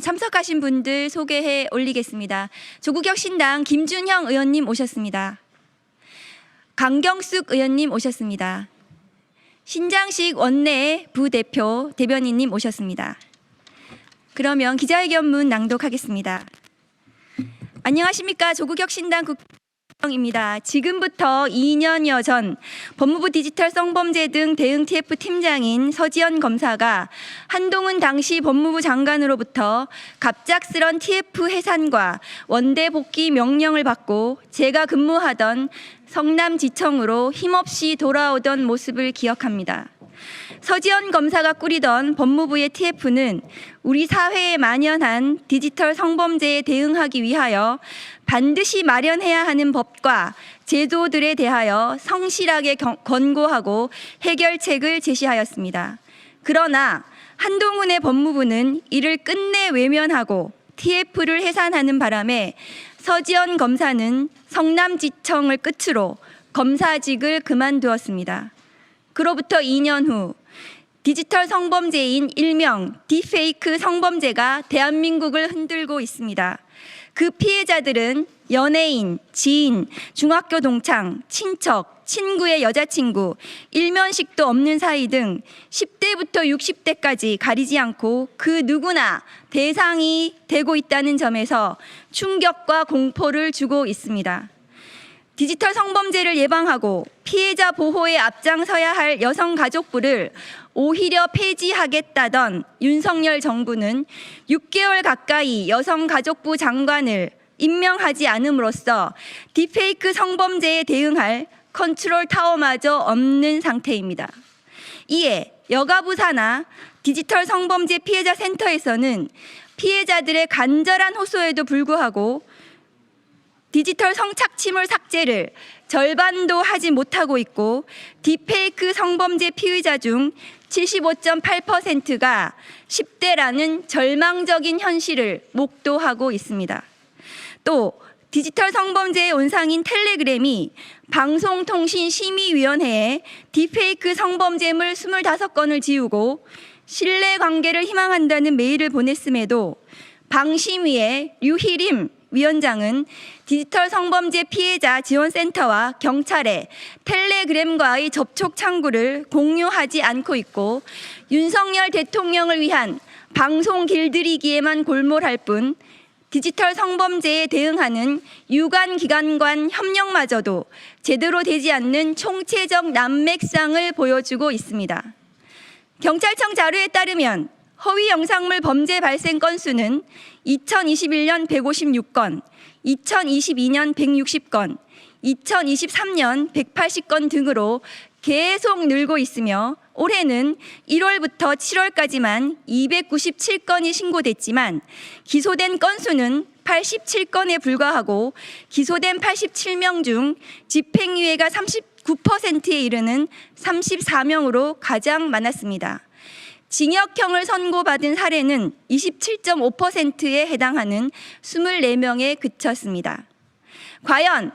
참석하신 분들 소개해 올리겠습니다. 조국혁 신당 김준형 의원님 오셨습니다. 강경숙 의원님 오셨습니다. 신장식 원내 부대표 대변인님 오셨습니다. 그러면 기자회견문 낭독하겠습니다. 안녕하십니까 조국혁 신당 국장 입니다. 지금부터 2년여 전 법무부 디지털 성범죄 등 대응 TF 팀장인 서지연 검사가 한동훈 당시 법무부 장관으로부터 갑작스런 TF 해산과 원대 복귀 명령을 받고 제가 근무하던 성남지청으로 힘없이 돌아오던 모습을 기억합니다. 서지연 검사가 꾸리던 법무부의 TF는 우리 사회에 만연한 디지털 성범죄에 대응하기 위하여 반드시 마련해야 하는 법과 제도들에 대하여 성실하게 경- 권고하고 해결책을 제시하였습니다. 그러나 한동훈의 법무부는 이를 끝내 외면하고 TF를 해산하는 바람에 서지연 검사는 성남지청을 끝으로 검사직을 그만두었습니다. 그로부터 2년 후 디지털 성범죄인 일명 딥페이크 성범죄가 대한민국을 흔들고 있습니다. 그 피해자들은 연예인, 지인, 중학교 동창, 친척, 친구의 여자친구, 일면식도 없는 사이 등 10대부터 60대까지 가리지 않고 그 누구나 대상이 되고 있다는 점에서 충격과 공포를 주고 있습니다. 디지털 성범죄를 예방하고 피해자 보호에 앞장서야 할 여성가족부를 오히려 폐지하겠다던 윤석열 정부는 6개월 가까이 여성가족부 장관을 임명하지 않음으로써 딥페이크 성범죄에 대응할 컨트롤 타워마저 없는 상태입니다. 이에 여가부 산하 디지털 성범죄 피해자 센터에서는 피해자들의 간절한 호소에도 불구하고 디지털 성착취물 삭제를 절반도 하지 못하고 있고 딥페이크 성범죄 피의자 중 75.8%가 10대라는 절망적인 현실을 목도하고 있습니다. 또 디지털 성범죄의 온상인 텔레그램이 방송통신심의위원회에 딥페이크 성범죄물 25건을 지우고 신뢰 관계를 희망한다는 메일을 보냈음에도 방심위의 류희림 위원장은 디지털 성범죄 피해자 지원센터와 경찰에 텔레그램과의 접촉 창구를 공유하지 않고 있고 윤석열 대통령을 위한 방송 길들이기에만 골몰할 뿐 디지털 성범죄에 대응하는 유관 기관 간 협력마저도 제대로 되지 않는 총체적 난맥상을 보여주고 있습니다. 경찰청 자료에 따르면 허위 영상물 범죄 발생 건수는 2021년 156건, 2022년 160건, 2023년 180건 등으로 계속 늘고 있으며 올해는 1월부터 7월까지만 297건이 신고됐지만 기소된 건수는 87건에 불과하고 기소된 87명 중 집행유예가 39%에 이르는 34명으로 가장 많았습니다. 징역형을 선고받은 사례는 27.5%에 해당하는 24명에 그쳤습니다. 과연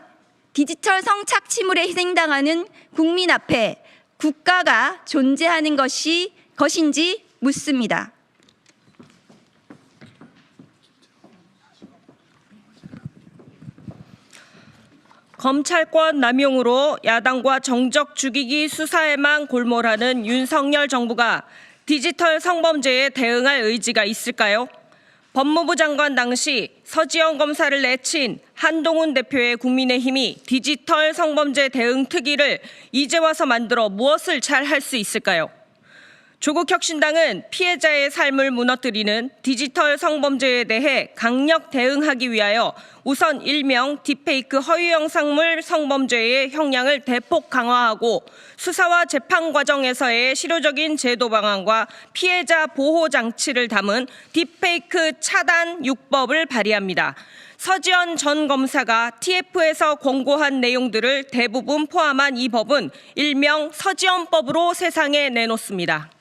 디지털 성착취물에 희생당하는 국민 앞에 국가가 존재하는 것이 것인지 묻습니다. 검찰권 남용으로 야당과 정적 죽이기 수사에만 골몰하는 윤석열 정부가 디지털 성범죄에 대응할 의지가 있을까요? 법무부 장관 당시 서지영 검사를 내친 한동훈 대표의 국민의힘이 디지털 성범죄 대응 특위를 이제 와서 만들어 무엇을 잘 할 수 있을까요? 조국 혁신당은 피해자의 삶을 무너뜨리는 디지털 성범죄에 대해 강력 대응하기 위하여 우선 일명 딥페이크 허위 영상물 성범죄의 형량을 대폭 강화하고 수사와 재판 과정에서의 실효적인 제도 방안과 피해자 보호 장치를 담은 딥페이크 차단 6법을 발의합니다. 서지연 전 검사가 TF에서 권고한 내용들을 대부분 포함한 이 법은 일명 서지연법으로 세상에 내놓습니다.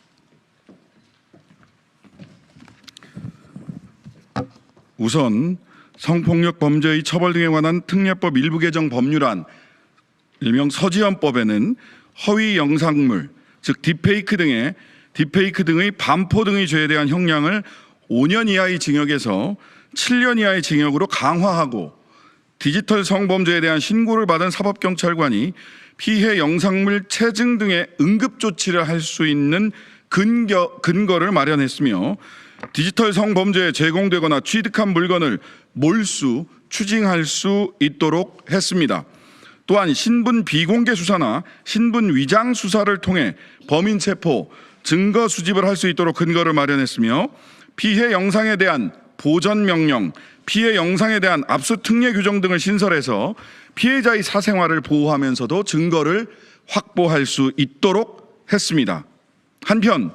우선 성폭력 범죄의 처벌 등에 관한 특례법 일부 개정 법률안 일명 서지연법에는 허위 영상물 즉 딥페이크 등의 딥페이크 등의 반포 등의 죄에 대한 형량을 5년 이하의 징역에서 7년 이하의 징역으로 강화하고 디지털 성범죄에 대한 신고를 받은 사법경찰관이 피해 영상물 체증 등의 응급 조치를 할 수 있는 근거, 근거를 마련했으며 디지털 성범죄에 제공되거나 취득한 물건을 몰수, 추징할 수 있도록 했습니다. 또한 신분 비공개 수사나 신분 위장 수사를 통해 범인 체포, 증거 수집을 할 수 있도록 근거를 마련했으며 피해 영상에 대한 보전 명령, 피해 영상에 대한 압수 특례 규정 등을 신설해서 피해자의 사생활을 보호하면서도 증거를 확보할 수 있도록 했습니다. 한편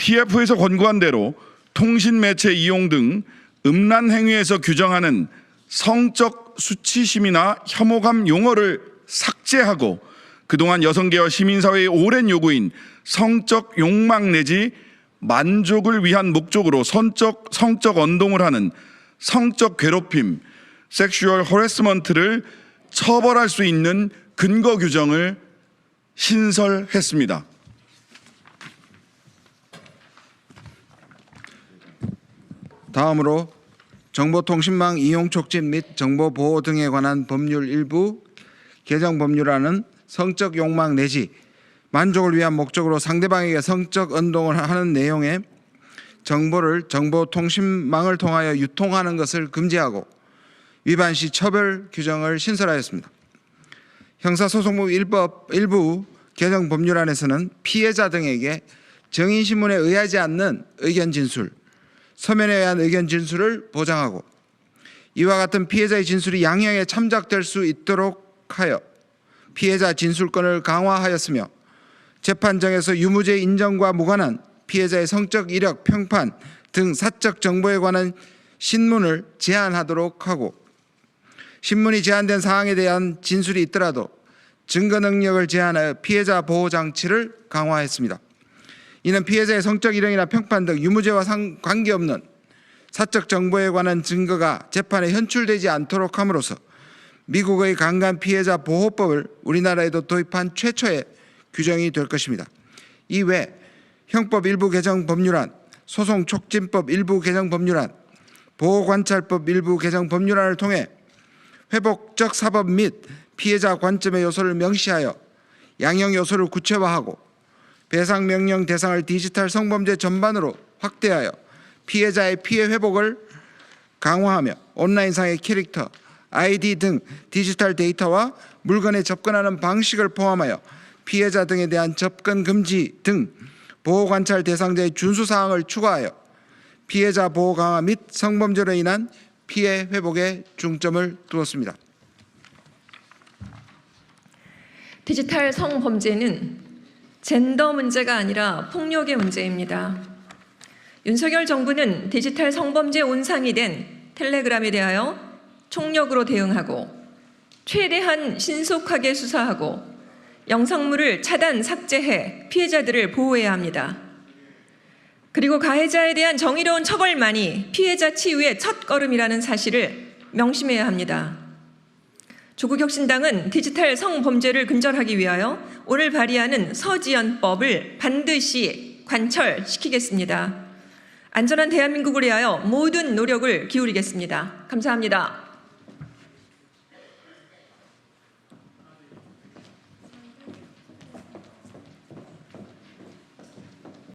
TF에서 권고한 대로 통신 매체 이용 등 음란 행위에서 규정하는 성적 수치심이나 혐오감 용어를 삭제하고 그동안 여성계와 시민사회의 오랜 요구인 성적 욕망 내지 만족을 위한 목적으로 성적, 성적 언동을 하는 성적 괴롭힘, 섹슈얼 허레스먼트를 처벌할 수 있는 근거 규정을 신설했습니다. 다음으로 정보통신망 이용 촉진 및 정보 보호 등에 관한 법률 일부 개정 법률안은 성적 욕망 내지 만족을 위한 목적으로 상대방에게 성적 언동을 하는 내용의 정보를 정보통신망을 통하여 유통하는 것을 금지하고 위반 시 처벌 규정을 신설하였습니다. 형사소송법 일법 일부 개정 법률안에서는 피해자 등에게 정인신문에 의하지 않는 의견 진술, 서면에 의한 의견 진술을 보장하고 이와 같은 피해자의 진술이 양형에 참작될 수 있도록 하여 피해자 진술권을 강화하였으며 재판정에서 유무죄 인정과 무관한 피해자의 성적 이력, 평판 등 사적 정보에 관한 신문을 제한하도록 하고 신문이 제한된 사항에 대한 진술이 있더라도 증거 능력을 제한하여 피해자 보호 장치를 강화했습니다. 이는 피해자의 성적 이력이나 평판 등 유무죄와 상, 관계없는 사적 정보에 관한 증거가 재판에 현출되지 않도록 함으로써 미국의 강간 피해자 보호법을 우리나라에도 도입한 최초의 규정이 될 것입니다. 이외 형법 일부 개정 법률안, 소송 촉진법 일부 개정 법률안, 보호관찰법 일부 개정 법률안을 통해 회복적 사법 및 피해자 관점의 요소를 명시하여 양형 요소를 구체화하고 배상 명령 대상을 디지털 성범죄 전반으로 확대하여 피해자의 피해 회복을 강화하며 온라인상의 캐릭터, 아이디 등 디지털 데이터와 물건에 접근하는 방식을 포함하여 피해자 등에 대한 접근 금지 등 보호 관찰 대상자의 준수 사항을 추가하여 피해자 보호 강화 및 성범죄로 인한 피해 회복에 중점을 두었습니다. 디지털 성범죄는 젠더 문제가 아니라 폭력의 문제입니다. 윤석열 정부는 디지털 성범죄 온상이 된 텔레그램에 대하여 총력으로 대응하고 최대한 신속하게 수사하고 영상물을 차단 삭제해 피해자들을 보호해야 합니다. 그리고 가해자에 대한 정의로운 처벌만이 피해자 치유의 첫 걸음이라는 사실을 명심해야 합니다. 조국혁신당은 디지털 성범죄를 근절하기 위하여 오늘 발의하는 서지연법을 반드시 관철시키겠습니다. 안전한 대한민국을 위하여 모든 노력을 기울이겠습니다. 감사합니다.